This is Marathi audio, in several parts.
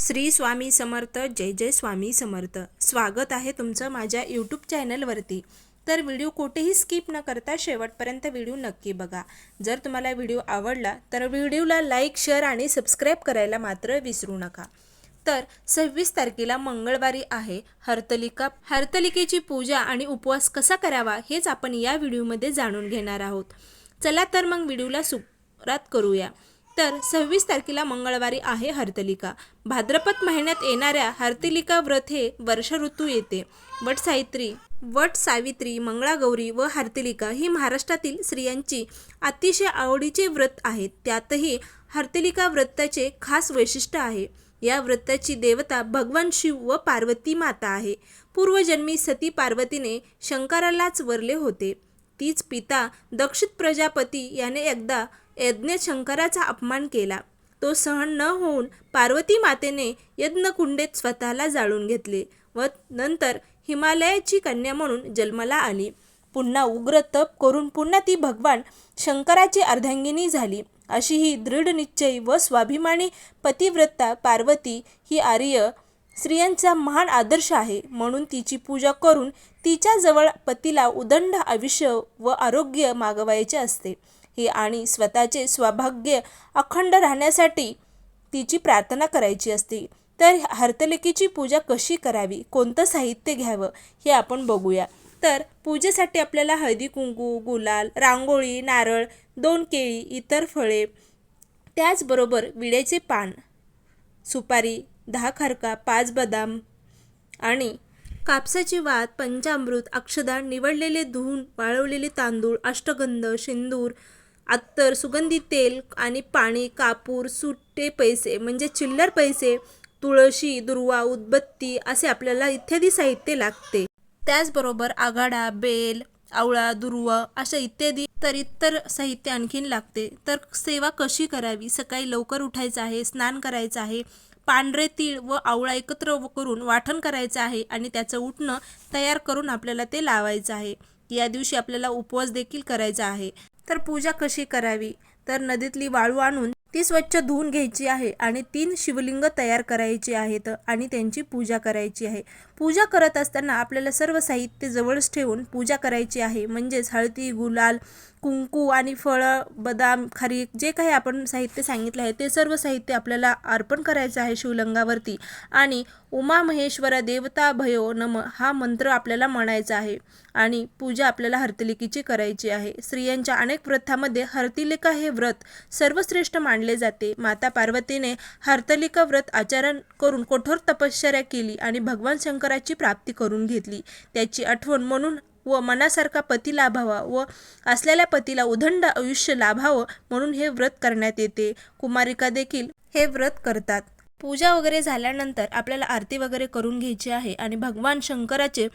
श्री स्वामी समर्थ जय जय स्वामी समर्थ. स्वागत आहे तुमचं माझ्या यूट्यूब चॅनलवरती. तर व्हिडिओ कुठेही स्किप न करता शेवटपर्यंत व्हिडिओ नक्की बघा. जर तुम्हाला व्हिडिओ आवडला तर व्हिडिओला लाईक शेअर आणि सबस्क्राईब करायला मात्र विसरू नका. तर सव्वीस तारखेला मंगळवारी आहे हरतलिका. हरतलिकेची पूजा आणि उपवास कसा करावा हेच आपण या व्हिडिओमध्ये जाणून घेणार आहोत. चला तर मग व्हिडिओला सुरुवात करूया. तर सव्वीस तारखेला मंगळवारी आहे हरतलिका. भाद्रपद महिन्यात येणाऱ्या हरतलिका व्रत हे वर्ष ऋतू येते. वट सावित्री वट सावित्री मंगळागौरी व हरतलिका ही महाराष्ट्रातील स्त्रियांची अतिशय आवडीचे व्रत आहेत. त्यातही हरतलिका व्रताचे खास वैशिष्ट्य आहे. या व्रताची देवता भगवान शिव व पार्वती माता आहे. पूर्वजन्मी सती पार्वतीने शंकरालाच वरले होते. तीच पिता दक्षित प्रजापती याने एकदा यज्ञ शंकराचा अपमान केला. तो सहन न होऊन पार्वती मातेने यज्ञकुंडेत स्वतःला जाळून घेतले व नंतर हिमालयाची कन्या म्हणून जन्माला आली. पुन्हा उग्र तप करून पुन्हा ती भगवान शंकराची अर्धांगिनी झाली. अशी ही दृढ निश्चय व स्वाभिमानी पतिव्रता पार्वती ही आर्य स्त्रियांचा महान आदर्श आहे. म्हणून तिची पूजा करून तिच्याजवळ पतीला उदंड आयुष्य व आरोग्य मागवायचे असते. ही आणि स्वतःचे सौभाग्य अखंड राहण्यासाठी तिची प्रार्थना करायची असते. तर हरतलिकेची पूजा कशी करावी? कोणतं साहित्य घ्यावं? हे आपण बघूया. तर पूजेसाठी आपल्याला हळदी कुंकू गुलाल रांगोळी नारळ दोन केळी इतर फळे त्याचबरोबर विड्याचे पान सुपारी दहा खारका पाच बदाम आणि कापसाची वात पंचामृत अक्षदा निवडलेले धुवून वाळवलेले तांदूळ अष्टगंध सिंदूर अत्तर सुगंधी तेल आणि पाणी कापूर सुट्टे पैसे म्हणजे चिल्लर पैसे तुळशी दुर्वा उदबत्ती असे आपल्याला इत्यादी साहित्य लागते. त्याचबरोबर आघाडा बेल आवळा दुर्व अशा इत्यादी तर इतर साहित्य आणखीन लागते. तर सेवा कशी करावी? सकाळी लवकर उठायचं आहे स्नान करायचं आहे पांढरे तीळ व आवळा एकत्र करून वाठण करायचं आहे आणि त्याचं उठणं तयार करून आपल्याला ते लावायचं आहे. या दिवशी आपल्याला उपवास देखील करायचा आहे. तर पूजा कशी करावी? तर नदीतली वाळू आणून ती स्वच्छ धुवून घ्यायची आहे आणि तीन शिवलिंग तयार करायची आहेत आणि त्यांची पूजा करायची आहे. पूजा करत असताना आपल्याला सर्व साहित्य जवळच ठेवून पूजा करायची आहे. म्हणजेच हळदी गुलाल कुंकू आणि फळं बदाम खारीक जे काही आपण साहित्य सांगितलं आहे ते सर्व साहित्य आपल्याला अर्पण करायचं आहे शिवलिंगावरती. आणि उमा महेश्वरा देवता भयो नम हा मंत्र आपल्याला म्हणायचा आहे. आणि पूजा आपल्याला हरतिलिकेची करायची आहे. स्त्रियांच्या अनेक व्रतामध्ये हरतिलिका हे व्रत सर्वश्रेष्ठ मानले जाते. माता पार्वतीने हरतालिका व्रत आचरण करून कठोर तपश्चर्या केली आणि भगवान शंकराची प्राप्ती करून घेतली. त्याची आठवण म्हणून व मनासारखा पती लाभावा व असलेल्या पतीला उदंड आयुष्य लाभावं म्हणून हे व्रत करण्यात येते. कुमारिका देखील हे व्रत करतात. पूजा वगैरे झाल्यानंतर आपल्याला आरती वगैरे करून घ्यायची आहे आणि भगवान शंकराचे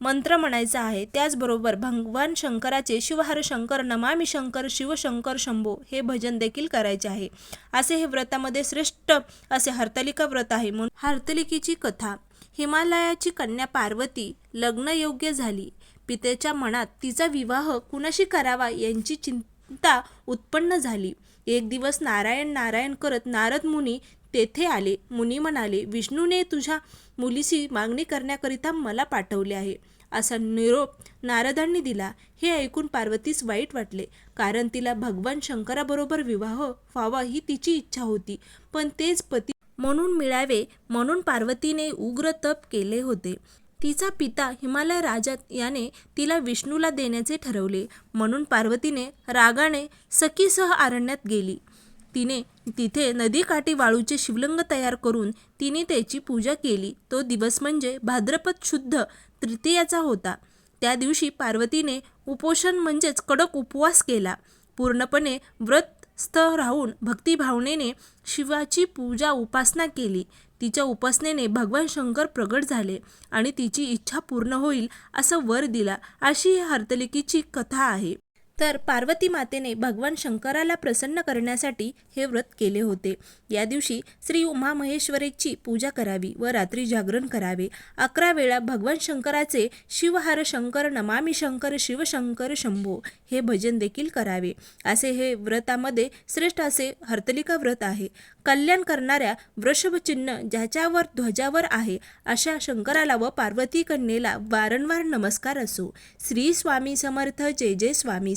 मंत्र म्हणायचा आहे. त्याचबरोबर भगवान शंकराचे शिवहर शंकर नमामि शंकर शिवशंकर शंभो हे भजन देखील करायचे आहे. असे हे व्रतामध्ये श्रेष्ठ असे हरतालिका व्रत आहे म्हणून हरतालिकेची कथा. हिमालयाची कन्या पार्वती लग्नयोग्य झाली. पितेच्या मनात तिचा विवाह कुणाशी करावा यांची चिंता उत्पन्न झाली. एक दिवस नारायण नारायण करत नारद मुनी तेथे आले. मुनी म्हणाले विष्णूने तुझ्या मुलीची मागणी करण्याकरिता मला पाठवले आहे. असा निरोप नारदांनी दिला. हे ऐकून पार्वतीस वाईट वाटले. कारण तिला भगवान शंकराबरोबर विवाह व्हावा ही तिची इच्छा होती. पण तेच पती म्हणून मिळावे म्हणून पार्वतीने उग्र तप केले होते. तिचा पिता हिमालय राजा याने तिला विष्णूला देण्याचे ठरवले. म्हणून पार्वतीने रागाने सखीसह अरण्यात गेली. तिने तिथे नदीकाठी वाळूचे शिवलिंग तयार करून तिने त्याची पूजा केली. तो दिवस म्हणजे भाद्रपद शुद्ध तृतीयाचा होता. त्या दिवशी पार्वतीने उपोषण म्हणजेच कडक उपवास केला. पूर्णपणे व्रतस्थ राहून भक्तिभावनेने शिवाची पूजा उपासना केली. तिच्या उपासनेने भगवान शंकर प्रगट झाले आणि तिची इच्छा पूर्ण होईल असं वर दिला. अशी ही हरतलिकेची कथा आहे. तर पार्वती मातेने भगवान शंकराला प्रसन्न करण्यासाठी हे व्रत केले होते. या दिवशी श्री उमा महेश्वरीची पूजा करावी व रात्री जागरण करावे. अकरा वेळा भगवान शंकराचे शिवहार शंकर नमामी शंकर शिवशंकर शंभो हे भजन देखील करावे. असे हे व्रतामध्ये श्रेष्ठ असे हर्तलिका व्रत आहे. कल्याण करणाऱ्या वृषभचिन्ह ज्याच्यावर ध्वजावर आहे अशा शंकराला व पार्वती कन्येला वारंवार नमस्कार असो. श्री स्वामी समर्थ जय जय स्वामी